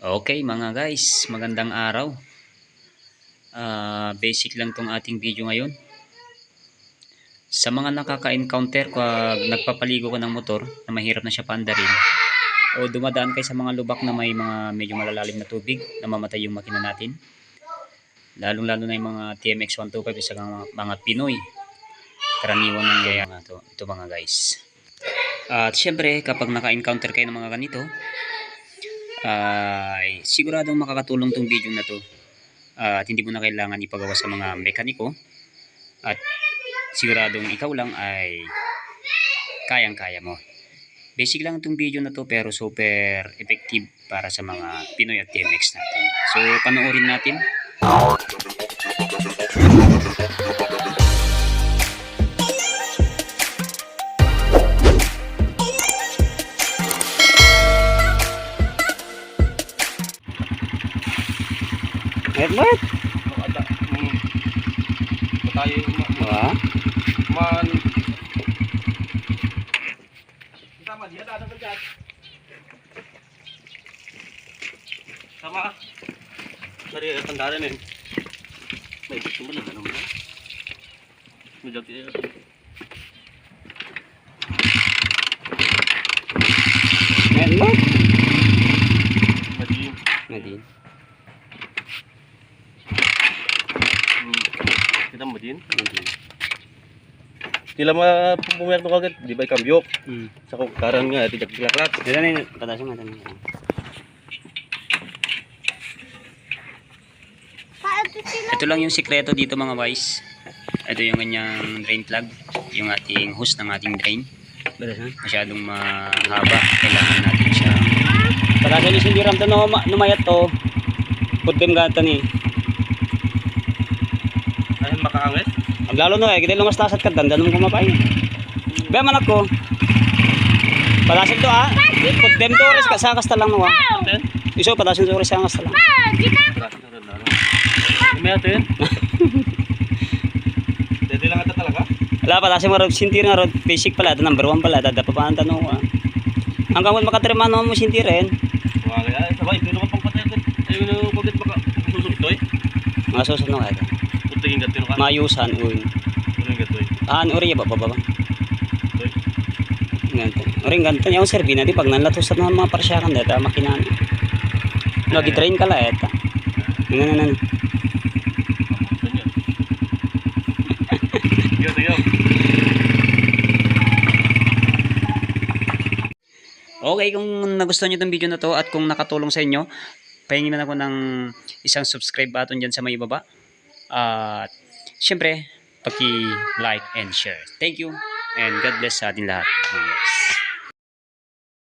Okay mga guys, magandang araw. Ah, basic lang tong ating video ngayon. Sa mga nakaka-encounter pag nagpapaligo ka ng motor na mahirap na siya paandarin o dumadaan kayo sa mga lubak na may mga medyo malalalim na tubig na mamatay yung makina natin. Lalong-lalo na yung mga TMX 125 sa mga, mga Pinoy. Karaniwan ng gaya nga to, ito mga guys. At syempre, kapag naka-encounter kayo ng mga ganito, ay siguradong makakatulong tong video na to at hindi mo na kailangan ipagawa sa mga mekaniko at siguradong ikaw lang ay kayang-kaya mo. Basic lang itong video na to pero super effective para sa mga Pinoy at TMX natin. So panoorin natin. Edward! Makata. Hmm. Tayo ma Ah, man. Tama dia ada kerja. Sama. Dari kendaraan ini. Baik, cuma ada nomor. Menjadi ya. Edward! Madi. Nadine. Hmm. Kita madin. Nadine. Tila ma pumerto kagad, di ba kambyok? Hmm. Sa karan nga tidak dilaklat. Dito na yun. Patasin mo. Ito lang yung sikreto dito mga boys. Ito yung kanyang drain plug. Yung ating hose ng ating drain. Masyadong mahaba. Kailangan natin siya. Patasin yung sindiram to numayat to. Putim gata ni. Ay makaanget. Ang lalo no eh. Kita lungas tasat ka. Dandan kumapay. Be manak ko. Patasin to ah. Putim to. Res ka. Sakas ta lang no ah. Iso patasin to. Res sakas ta lang. May atin. Dede lang ata talaga. Wala pa, kasi marag sintir nga rod, basic pala, ito number one pala, dada pa pa ang tanong ko. ah. Hanggang mo makatremano mo sintirin, kaya, sabay, ito naman pang patay. Ayaw na kagad baka susunod to eh. mga susunod na ito. Mayusan, uy. Putingin gatin. Aan, uri ba, baba ba? Ganto. Uri, ganto niya yung serbi na di, pag nanlatusat na mga parsyakan, data makinaan. Nag-train ka la, eta. Ano, ano, ano. Ganyan. Yo, yo. Okay, kung nagustuhan nyo itong video na to at kung nakatulong sa inyo, pahingin na ako ng isang subscribe button dyan sa may baba. At syempre, paki-like and share. Thank you and God bless sa ating lahat. guys.